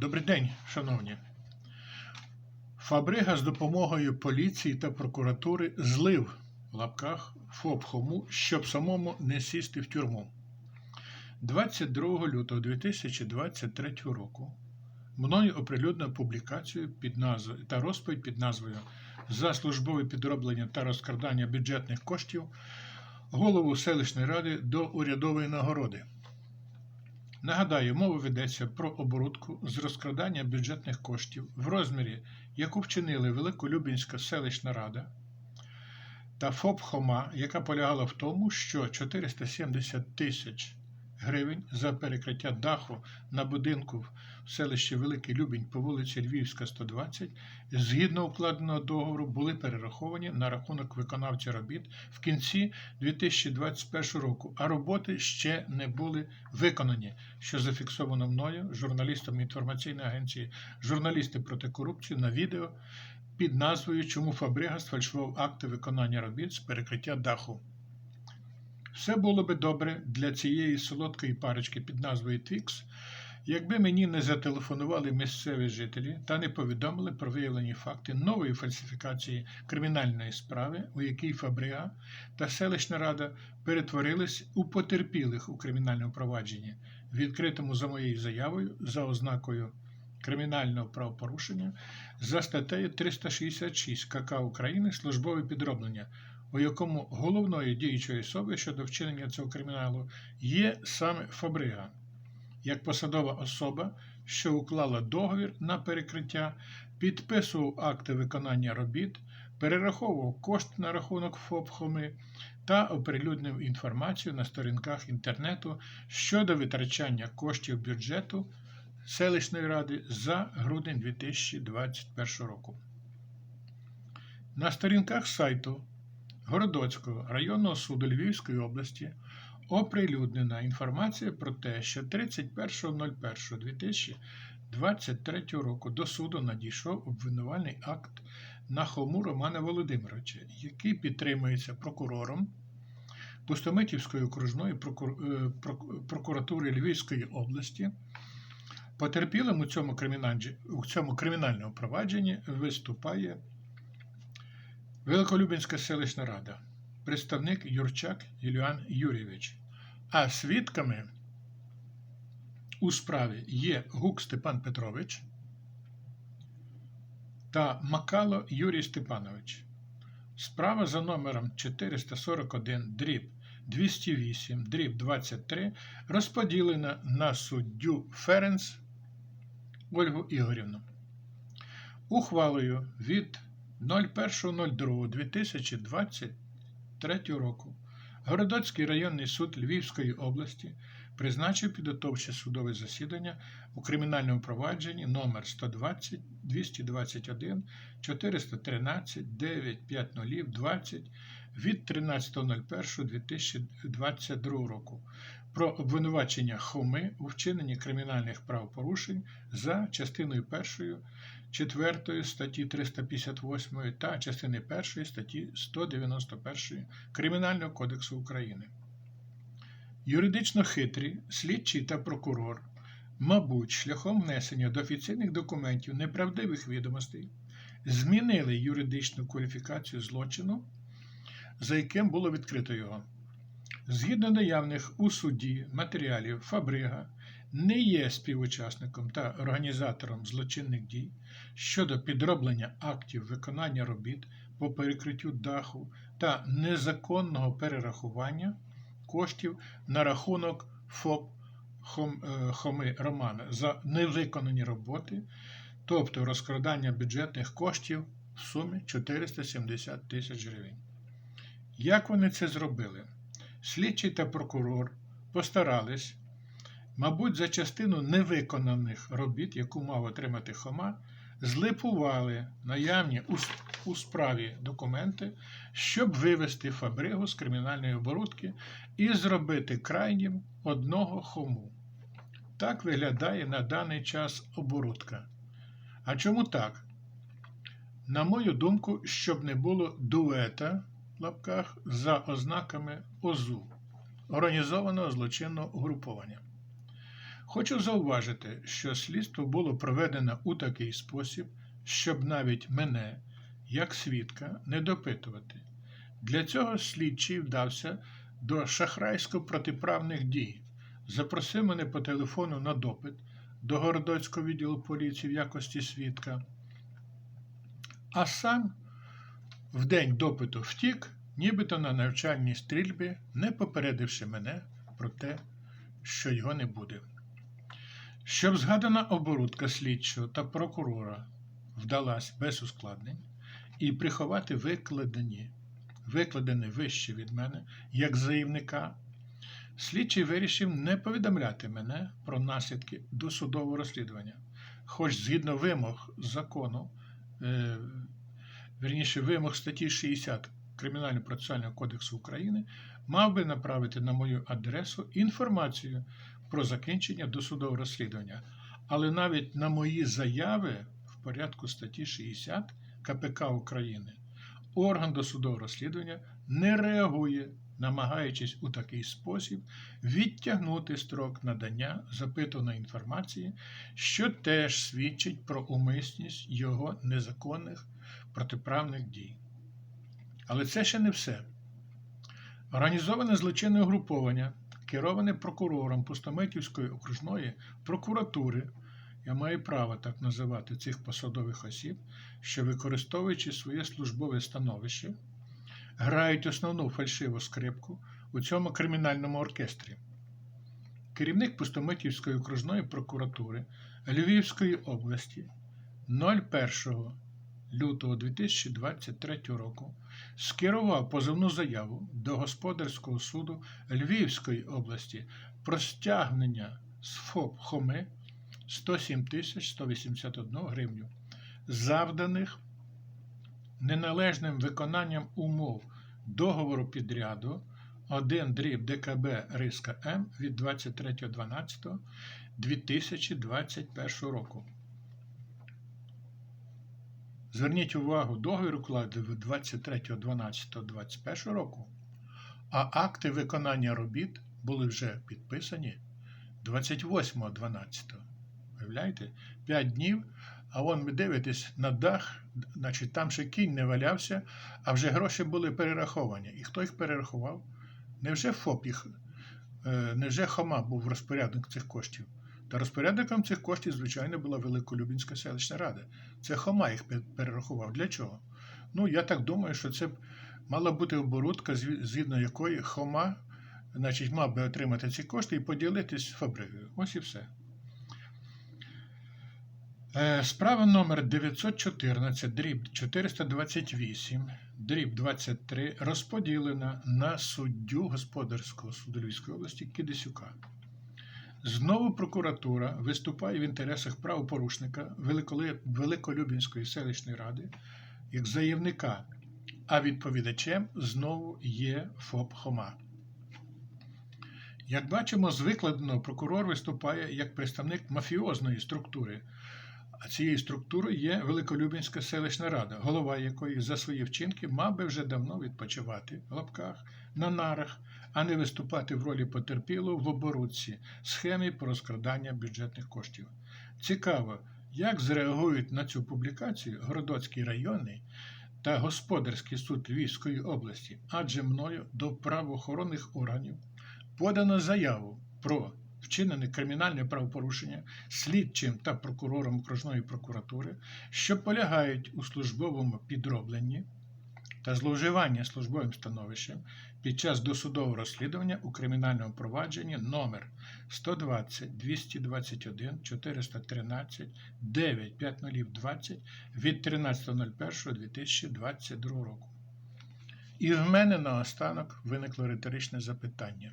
Добрий день, шановні. Фабрига з допомогою поліції та прокуратури злив в лапках ФОП Хому, щоб самому не сісти в тюрму. 22 лютого 2023 року мною оприлюднено публікацію під назвою та розповідь під назвою За службове підроблення та розкрадання бюджетних коштів голову селищної ради до урядової нагороди. Нагадаю, мова ведеться про оборудку з розкрадання бюджетних коштів в розмірі, яку вчинили Великолюбінська селищна рада та ФОП Хома, яка полягала в тому, що 470 тисяч гривень за перекриття даху на будинку в селищі Великий Любінь по вулиці Львівська, 120, згідно укладеного договору, були перераховані на рахунок виконавця робіт в кінці 2021 року, а роботи ще не були виконані, що зафіксовано мною, журналістом інформаційної агенції Журналісти проти корупції на відео під назвою Чому Фабрига сфальшував акти виконання робіт з перекриття даху. Все було би добре для цієї солодкої парочки під назвою Твікс, якби мені не зателефонували місцеві жителі та не повідомили про виявлені факти нової фальсифікації кримінальної справи, у якій Фабрига та селищна рада перетворились у потерпілих у кримінальному провадженні, відкритому за моєю заявою за ознакою кримінального правопорушення за статтею 366 КК України службове підроблення, у якому головною діючою особою щодо вчинення цього криміналу є саме Фабрига, як посадова особа, що уклала договір на перекриття, підписував акти виконання робіт, перераховував кошти на рахунок ФОП Хоми та оприлюднив інформацію на сторінках інтернету щодо витрачання коштів бюджету селищної ради за грудень 2021 року. На сторінках сайту Городоцького районного суду Львівської області оприлюднена інформація про те, що 31.01.2023 року до суду надійшов обвинувальний акт на Хому Романа Володимировича, який підтримується прокурором Пустомитівської окружної е, прок- прокуратури Львівської області. Потерпілим у цьому кримінальному провадженні виступає Великолюбінська селищна рада, представник Юрчак Юліан Юрійович. А свідками у справі є Гук Степан Петрович та Макало Юрій Степанович. Справа за номером 441 дріб 208 дріб 23 розподілена на суддю Ференц Ольгу Ігорівну. Ухвалою від 01.02.2023 року. Городоцький районний суд Львівської області призначив підготовче судове засідання у кримінальному провадженні номер 120 221 413 950 20 від 13.01.2022 року про обвинувачення Хоми у вчиненні кримінальних правопорушень за частиною 1 4 статті 358 та частини 1 статті 191 Кримінального кодексу України. Юридично хитрі, слідчий та прокурор, мабуть, шляхом внесення до офіційних документів неправдивих відомостей, змінили юридичну кваліфікацію злочину, за яким було відкрито його. Згідно наявних у суді матеріалів, Фабрига не є співучасником та організатором злочинних дій щодо підроблення актів виконання робіт по перекриттю даху та незаконного перерахування коштів на рахунок ФОП е, Хоми Романа за невиконані роботи, тобто розкрадання бюджетних коштів в сумі 470 тисяч гривень. Як вони це зробили? Слідчий та прокурор постарались, мабуть, за частину невиконаних робіт, яку мав отримати Хома, злипували наявні у, справі документи, щоб вивести Фабригу з кримінальної оборудки і зробити крайнім одного Хому. Так виглядає на даний час оборудка. А чому так? На мою думку, щоб не було дуета в лапках за ознаками ОЗУ організованого злочинного угруповання. Хочу зауважити, що слідство було проведено у такий спосіб, щоб навіть мене, як свідка, не допитувати. Для цього слідчий вдався до шахрайсько-протиправних дій, запросив мене по телефону на допит до Городоцького відділу поліції в якості свідка, а сам в день допиту втік, нібито на навчальній стрільбі, не попередивши мене про те, що його не буде. Щоб згадана оборудка слідчого та прокурора вдалась без ускладнень і приховати викладені, викладене вище від мене як заявника, слідчий вирішив не повідомляти мене про наслідки досудового розслідування, хоч згідно вимог закону, е, верніше вимог статті 60 Кримінально-процесуального кодексу України, мав би направити на мою адресу інформацію про закінчення досудового розслідування. Але навіть на мої заяви в порядку статті 60 КПК України орган досудового розслідування не реагує, намагаючись у такий спосіб відтягнути строк надання запитаної інформації, що теж свідчить про умисність його незаконних протиправних дій. Але це ще не все. Організоване злочинне угруповання, кероване прокурором Пустомитівської окружної прокуратури, я маю право так називати цих посадових осіб, що, використовуючи своє службове становище, грають основну фальшиву скрипку у цьому кримінальному оркестрі. Керівник Пустомитівської окружної прокуратури Львівської області 01 лютого 2023 року скерував позовну заяву до Господарського суду Львівської області про стягнення з ФОП Хоми 107 тисяч 181 гривню, завданих неналежним виконанням умов договору підряду 1 дріб ДКБ Риска М від 23.12.2021 року. Зверніть увагу, договір укладений 23.12.21 року, а акти виконання робіт були вже підписані 28.12. Уявляєте? 5 днів, а вон ви дивитесь на дах, значить там ще кінь не валявся, а вже гроші були перераховані. І хто їх перерахував? Невже ФОП їх, е, невже Хома був розпорядник цих коштів? Та розпорядником цих коштів, звичайно, була Великолюбінська селищна рада. Це Хома їх перерахував. Для чого? Ну, я так думаю, що це мала бути оборудка, згідно якої Хома значить, мав би отримати ці кошти і поділитись з фабрикою. Ось і все. Е, Справа номер 914, дріб 428, дріб 23 розподілена на суддю Господарського суду Львівської області Кидисюка. Знову прокуратура виступає в інтересах правопорушника Великолюбінської селищної ради як заявника, а відповідачем знову є ФОП Хома. Як бачимо, з викладеного прокурор виступає як представник мафіозної структури, а цією структурою є Великолюбінська селищна рада, голова якої за свої вчинки мав би вже давно відпочивати в лапках на нарах, а не виступати в ролі потерпілого в оборудці схемі по розкрадання бюджетних коштів. Цікаво, як зреагують на цю публікацію Городоцький районний та Господарський суд Львівської області, адже мною до правоохоронних органів подано заяву про вчинене кримінальне правопорушення слідчим та прокурором окружної прокуратури, що полягають у службовому підробленні та зловживання службовим становищем під час досудового розслідування у кримінальному провадженні номер 120 221 413 9 5020 від 13.01.2022 року. І в мене наостанок виникло риторичне запитання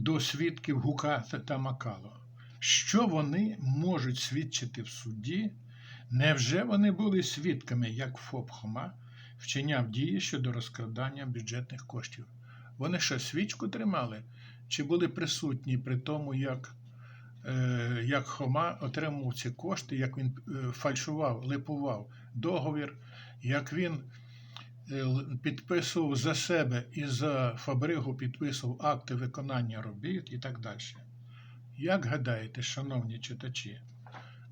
до свідків Гука та Макало. Що вони можуть свідчити в суді? Невже вони були свідками, як ФОП Хома вчиняв дії щодо розкрадання бюджетних коштів? Вони що, свічку тримали? Чи були присутні при тому, як е, як Хома отримував ці кошти, як він е, фальшував, липував договір, як він підписував за себе і за Фабригу підписував акти виконання робіт і так далі. Як гадаєте, шановні читачі?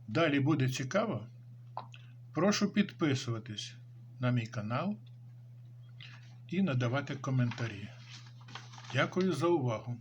Далі буде цікаво? Прошу підписуватись на мій канал і надавати коментарі. Дякую за увагу!